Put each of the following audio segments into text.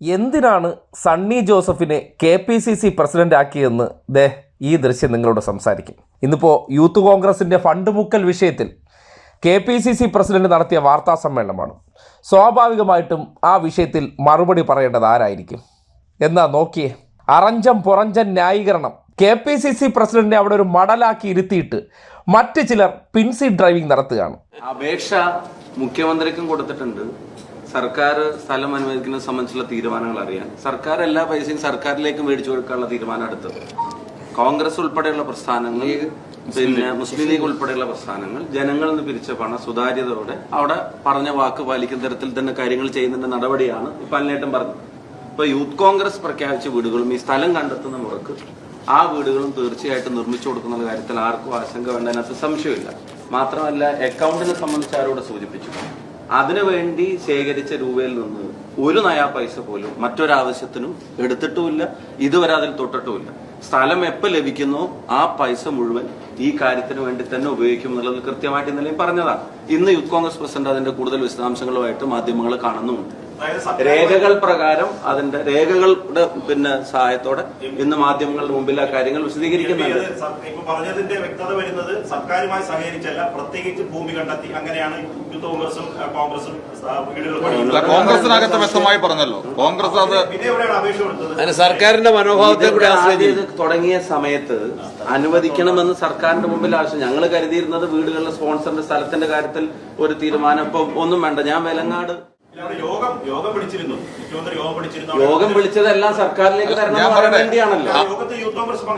എന്തിനാണ് സണ്ണി ജോസഫിനെ K P C C president ആക്കിയെന്ന് ദേ ഈ ദൃശ്യം നിങ്ങളോട് സംസാരിക്കും. ഇന്നിപ്പോൾ യൂത്ത് കോൺഗ്രസിന്റെ ഫണ്ട് മുക്കൽ വിഷയത്തിൽ K P C C president നടത്തിയ വാർത്താ സമ്മേളനമാണ്. സ്വാഭാവികമായിട്ടും ആ വിഷയത്തിൽ മറുപടി പറയേണ്ടത് ആരായിരിക്കും? എന്നാ നോക്കിയേ. അറഞ്ചം പുറഞ്ചൻ ന്യായീകരണം കെ പി സി സി പ്രസിഡന്റിനെ അവിടെ ഒരു മടലാക്കി ഇരുത്തിയിട്ട് മറ്റ് ചിലർ പിൻസി ഡ്രൈവിംഗ് നടത്തുകയാണ്. അപേക്ഷ മുഖ്യമന്ത്രിക്കും കൊടുത്തിട്ടുണ്ട്. സർക്കാർ സ്ഥലം അനുവദിക്കുന്നത് സംബന്ധിച്ചുള്ള തീരുമാനങ്ങൾ അറിയാൻ. സർക്കാർ എല്ലാ പൈസയും സർക്കാരിലേക്ക് മേടിച്ചു കൊടുക്കാനുള്ള തീരുമാനം എടുത്തത്. കോൺഗ്രസ് ഉൾപ്പെടെയുള്ള പ്രസ്ഥാനങ്ങൾ പിന്നെ മുസ്ലിം ലീഗ് ഉൾപ്പെടെയുള്ള പ്രസ്ഥാനങ്ങൾ ജനങ്ങളിൽ നിന്ന് പിരിച്ച പണം സുതാര്യതയോടെ അവിടെ പറഞ്ഞ വാക്ക് പാലിക്കുന്ന തരത്തിൽ തന്നെ കാര്യങ്ങൾ ചെയ്യുന്ന നടപടിയാണ് ഇപ്പൊ അല്ലേട്ടം പറഞ്ഞത്. ഇപ്പൊ യൂത്ത് കോൺഗ്രസ് പ്രഖ്യാപിച്ച വീടുകളും ഈ സ്ഥലം കണ്ടെത്തുന്ന മുറക്ക് ആ വീടുകളും തീർച്ചയായിട്ടും നിർമ്മിച്ചു കൊടുക്കുന്ന കാര്യത്തിൽ ആർക്കും ആശങ്ക വേണ്ട അതിനകത്ത് സംശയമില്ല. മാത്രമല്ല അക്കൗണ്ടിനെ സംബന്ധിച്ച് ആരോട് സൂചിപ്പിച്ചു? അതിനുവേണ്ടി ശേഖരിച്ച രൂപയിൽ നിന്ന് ഒരു നയാ പൈസ പോലും മറ്റൊരാവശ്യത്തിനും എടുത്തിട്ടുമില്ല ഇതുവരെ അതിൽ തൊട്ടിട്ടുമില്ല. സ്ഥലം എപ്പോൾ ലഭിക്കുന്നോ ആ പൈസ മുഴുവൻ ഈ കാര്യത്തിന് വേണ്ടി തന്നെ ഉപയോഗിക്കും എന്നുള്ളത് കൃത്യമായിട്ട് ഇന്നലെയും പറഞ്ഞതാണ്. ഇന്ന് യൂത്ത് കോൺഗ്രസ് പ്രസിഡന്റ് അതിന്റെ കൂടുതൽ വിശദാംശങ്ങളുമായിട്ട് മാധ്യമങ്ങൾ കാണുന്നുമുണ്ട്. രേഖകൾ പ്രകാരം അതിന്റെ രേഖകളുടെ പിന്നെ സഹായത്തോടെ ഇന്ന് മാധ്യമങ്ങളുടെ മുമ്പിൽ ആ കാര്യങ്ങൾ വിശദീകരിക്കുന്നുണ്ട്. സർ- ഇപ്പൊ പറഞ്ഞതിന്റെ വ്യക്തത വരുന്നത് സർക്കാരുമായി സഹകരിച്ചല്ല പ്രത്യേകിച്ച് ഭൂമി കണ്ടെത്തി അങ്ങനെയാണ് യൂത്ത് കോൺഗ്രസും കോൺഗ്രസും. കോൺഗ്രസിനകത്ത് വ്യക്തമായി പറഞ്ഞല്ലോ. കോൺഗ്രസ് അത് അതിന് സർക്കാരിന്റെ മനോഭാവത്തെ കൂടി തുടങ്ങിയ സമയത്ത് അനുവദിക്കണമെന്ന് സർക്കാരിന്റെ മുമ്പിൽ ആവശ്യം. ഞങ്ങൾ കരുതിയിരുന്നത് വീടുകളിലെ സ്പോൺസറിന്റെ സ്ഥലത്തിന്റെ കാര്യത്തിൽ ഒരു തീരുമാനം. ഇപ്പൊ ഒന്നും വേണ്ട. ഞാൻ വെലങ്ങാട് യോഗം യോഗം വിളിച്ചിരുന്നു. മുഖ്യമന്ത്രി യോഗം വിളിച്ചിരുന്നു. യോഗം വിളിച്ചതെല്ലാം സർക്കാരിലേക്ക് തരണം വേണ്ടിയാണല്ലോ.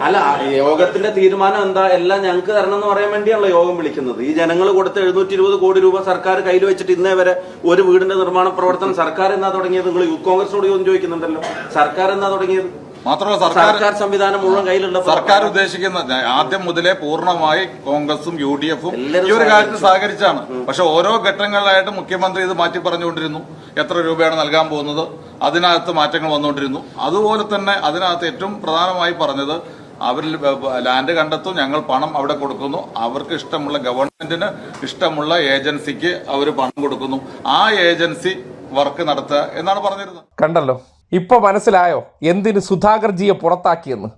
അല്ല യോഗത്തിന്റെ തീരുമാനം എന്താ? എല്ലാം ഞങ്ങൾക്ക് തരണം എന്ന് പറയാൻ വേണ്ടിയാണല്ലോ യോഗം വിളിക്കുന്നത്. ഈ ജനങ്ങൾ കൊടുത്ത എഴുന്നൂറ്റി ഇരുപത് കോടി രൂപ സർക്കാർ കയ്യിൽ വെച്ചിട്ട് ഇന്നേ വരെ ഒരു വീടിന്റെ നിർമ്മാണ പ്രവർത്തനം സർക്കാർ എന്നാ തുടങ്ങിയത്? നിങ്ങൾ യൂത്ത് കോൺഗ്രസിനോട് ചോദ്യം ചോദിക്കുന്നുണ്ടല്ലോ. സർക്കാർ എന്നാ തുടങ്ങിയത്? മാത്രമല്ല സർക്കാർ സർക്കാർ സംവിധാനം മുഴുവൻ കയ്യിലുള്ള സർക്കാർ ഉദ്ദേശിക്കുന്ന ആദ്യം മുതലേ പൂർണമായി കോൺഗ്രസും യു ഡി എഫും ഈ ഒരു കാര്യത്തിൽ സഹകരിച്ചു. സഹകരിച്ചാണ് പക്ഷെ ഓരോ ഘട്ടങ്ങളിലായിട്ട് മുഖ്യമന്ത്രി ഇത് മാറ്റി പറഞ്ഞുകൊണ്ടിരുന്നു എത്ര രൂപയാണ് നൽകാൻ പോകുന്നത്? അതിനകത്ത് മാറ്റങ്ങൾ വന്നുകൊണ്ടിരുന്നു. അതുപോലെ തന്നെ അതിനകത്ത് ഏറ്റവും പ്രധാനമായി പറഞ്ഞത് അവരിൽ ലാൻഡ് കണ്ടെത്തും ഞങ്ങൾ പണം അവിടെ കൊടുക്കുന്നു. അവർക്ക് ഇഷ്ടമുള്ള ഗവൺമെന്റിന് ഇഷ്ടമുള്ള ഏജൻസിക്ക് അവർ പണം കൊടുക്കുന്നു. ആ ഏജൻസി വർക്ക് നടത്തുക എന്നാണ് പറഞ്ഞിരുന്നത്. കണ്ടല്ലോ. ഇപ്പൊ മനസ്സിലായോ? എന്തിന് സുധാകർജിയെ പുറത്താക്കിയെന്ന്?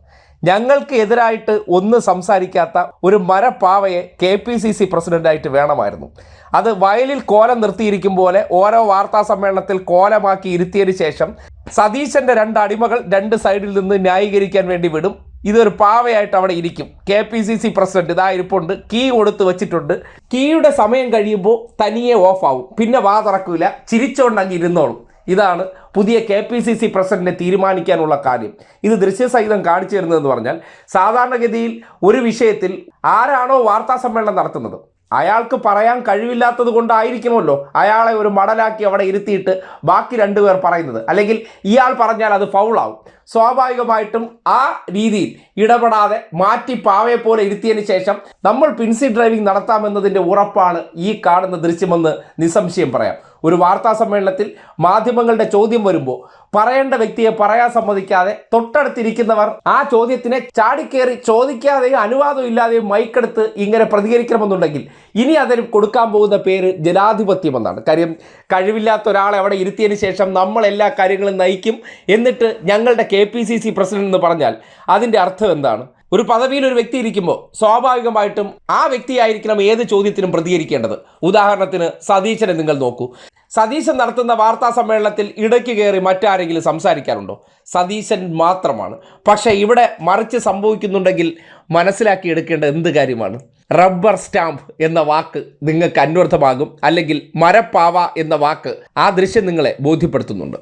ഞങ്ങൾക്ക് എതിരായിട്ട് ഒന്ന് സംസാരിക്കാത്ത ഒരു മരപ്പാവയെ കെ പി സി സി പ്രസിഡന്റായിട്ട് വേണമായിരുന്നു. അത് വയലിൽ കോലം നിർത്തിയിരിക്കും പോലെ ഓരോ വാർത്താ സമ്മേളനത്തിൽ കോലമാക്കി ഇരുത്തിയതിന് ശേഷം സതീശന്റെ രണ്ട് അടിമകൾ രണ്ട് സൈഡിൽ നിന്ന് ന്യായീകരിക്കാൻ വേണ്ടി വിടും. ഇതൊരു പാവയായിട്ട് അവിടെ ഇരിക്കും. K P C C president ഇതാ ഇരിപ്പുണ്ട്. കീ കൊടുത്ത് വെച്ചിട്ടുണ്ട്. കീയുടെ സമയം കഴിയുമ്പോൾ തനിയെ ഓഫാവും. പിന്നെ വാ തുറക്കൂല. ചിരിച്ചോണ്ടങ്ങ് ഇരുന്നോളും. ഇതാണ് പുതിയ കെ പി സി സി പ്രസിഡന്റിനെ തീരുമാനിക്കാനുള്ള കാര്യം. ഇത് ദൃശ്യസഹിതം കാണിച്ചു തരുന്നതെന്ന് പറഞ്ഞാൽ സാധാരണഗതിയിൽ ഒരു വിഷയത്തിൽ ആരാണോ വാർത്താ സമ്മേളനം നടത്തുന്നത്? അയാൾക്ക് പറയാൻ കഴിവില്ലാത്തത് കൊണ്ടായിരിക്കുമല്ലോ അയാളെ ഒരു മടലാക്കി അവിടെ ഇരുത്തിയിട്ട് ബാക്കി രണ്ടുപേർ പറയുന്നത്. അല്ലെങ്കിൽ ഇയാൾ പറഞ്ഞാൽ അത് ഫൗളാവും. സ്വാഭാവികമായിട്ടും ആ രീതിയിൽ ഇടപെടാതെ മാറ്റി പാവയെ പോലെ ഇരുത്തിയതിന് ശേഷം നമ്മൾ പിൻസി ഡ്രൈവിംഗ് നടത്താമെന്നതിന്റെ ഉറപ്പാണ് ഈ കാണുന്ന ദൃശ്യമെന്ന് നിസ്സംശയം പറയാം. ഒരു വാർത്താ സമ്മേളനത്തിൽ മാധ്യമങ്ങളുടെ ചോദ്യം വരുമ്പോൾ പറയേണ്ട വ്യക്തിയെ പറയാൻ സമ്മതിക്കാതെ തൊട്ടടുത്തിരിക്കുന്നവർ ആ ചോദ്യത്തിനെ ചാടിക്കേറി ചോദിക്കാതെയും അനുവാദം ഇല്ലാതെയും മൈക്കെടുത്ത് ഇങ്ങനെ പ്രതികരിക്കണമെന്നുണ്ടെങ്കിൽ ഇനി അതിന് കൊടുക്കാൻ പോകുന്ന പേര് ജനാധിപത്യം എന്നാണ് കാര്യം കഴിവില്ലാത്ത ഒരാളെ അവിടെ ഇരുത്തിയതിന് ശേഷം നമ്മൾ എല്ലാ കാര്യങ്ങളും നയിക്കും എന്നിട്ട് ഞങ്ങളുടെ K P C C president എന്ന് പറഞ്ഞാൽ അതിന്റെ അർത്ഥം എന്താണ്? ഒരു പദവിയിൽ ഒരു വ്യക്തി ഇരിക്കുമ്പോൾ സ്വാഭാവികമായിട്ടും ആ വ്യക്തിയായിരിക്കണം ഏത് ചോദ്യത്തിനും പ്രതികരിക്കേണ്ടത്. ഉദാഹരണത്തിന് സതീശനെ നിങ്ങൾ നോക്കൂ. സതീശൻ നടത്തുന്ന വാർത്താ സമ്മേളനത്തിൽ ഇടയ്ക്ക് കയറി മറ്റാരെങ്കിലും സംസാരിക്കാറുണ്ടോ? സതീശൻ മാത്രമാണ്. പക്ഷേ ഇവിടെ മറിച്ച് സംഭവിക്കുന്നുണ്ടെങ്കിൽ മനസ്സിലാക്കി എടുക്കേണ്ട എന്ത് കാര്യമാണ്? റബ്ബർ സ്റ്റാമ്പ് എന്ന വാക്ക് നിങ്ങൾക്ക് അന്വർത്ഥമാകും. അല്ലെങ്കിൽ മരപ്പാവ എന്ന വാക്ക് ആ ദൃശ്യം നിങ്ങളെ ബോധ്യപ്പെടുത്തുന്നുണ്ട്.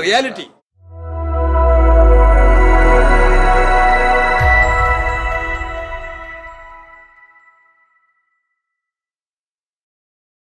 റിയാലിറ്റി.